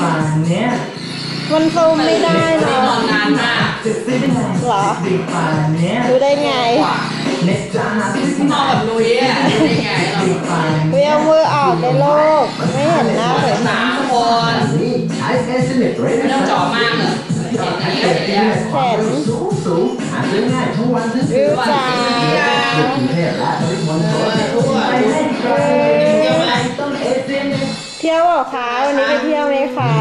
ป่านเนี้ยมันซูมไม่ได้ไม่ได้เนาะนอนนานมากจะซื้อได้ไงเหรอเด็กๆป่านเนี้ยดูได้ไงกว่าเน็ตจะหาซื้อที่นไหนอนกับนุ้ยอะได้ไงเราเด็กๆป่านเวียงมือออกในโลก ไม่เห็นหน้าเลยสามคนนี่ใช้ SMS เรไม่ต้องจ่อมากเลยเห็นอย่างนี้ก็เห็นแล้วความเร็วสูงสูงหาซื้อง่ายทั้งวันทั้งคืวินวจ๋า เที่ยวเหรอคะ วันนี้ไปเที่ยวไหมคะ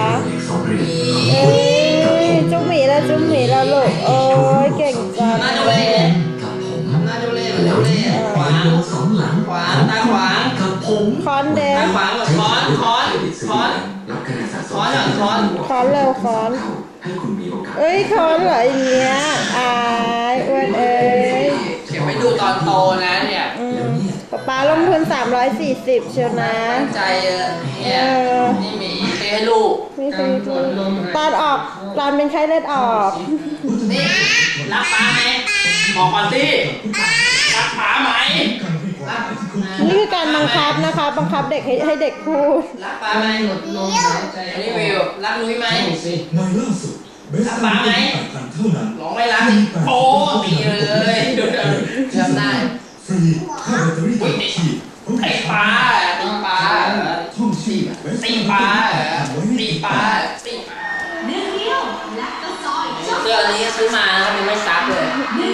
เอ้ยจุ๊บหมีแล้วจุ๊บหมีแล้วลูกโอ้ยเก่งจังน่าจะเลเล่ยนน่าจะเล่นน่าจะเล่นขวางสองหลังขวาตาขวางกับผมคอนเดตาขวางกับค้อนคอนคอนรับคะแนนสะสมคอนคอนคอนเร็วคอนให้คุณมีโอกาสเอ้ยคอนเหรออย่างเงี้ยอายอ้วนเอ้ยเก็บไปดูตอนโตนะเนี่ยป๊าลงทุน340เชียวนะ ใจเออเนี่ย ให้ลูกนี่คือตอนออกตอนเป็นไข้เลือดออก นี่รักป้าไหมบอกก่อนสิรักป้าไหมรักนี่คือการบังคับนะคะ บังคับเด็กให้ให้เด็กพูดรักป้าไหมอันนี้วิวรักนุ้ยไหมในล่าสุดเบสรักป้าไหมต่างๆเท่านั้นร้องไม่รักอีกโอ้ตีเลยดูเดินจำได้ฟรีค่าแบตเตอรี่ ซื้อมาแล้วมันไม่ซักเลย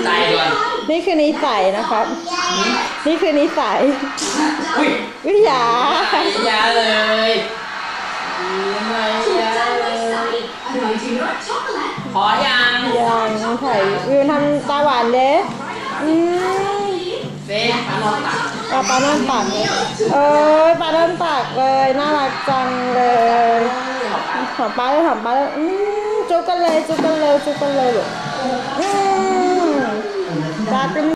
ใจก่อนนี่คือนิสัยนะครับ นี่คือนิสัยอุ้ยวิยาไหยาเลยไม่ถูกยาใจเลไว้ใส่ยอร่อยจริงรสช็อกโกแลตขอยังยังไถ่วิวทำตาหวานเด้อืมเบ๊ปลานอนตักปลาปลาน้ำตักเอ้ยปลาน้ำตักเลย น่ารักจังเลย หอมปลาเลยหอมปลาเลยอืม chocolate, chocolate, chocolate. Hum, dá pra mim.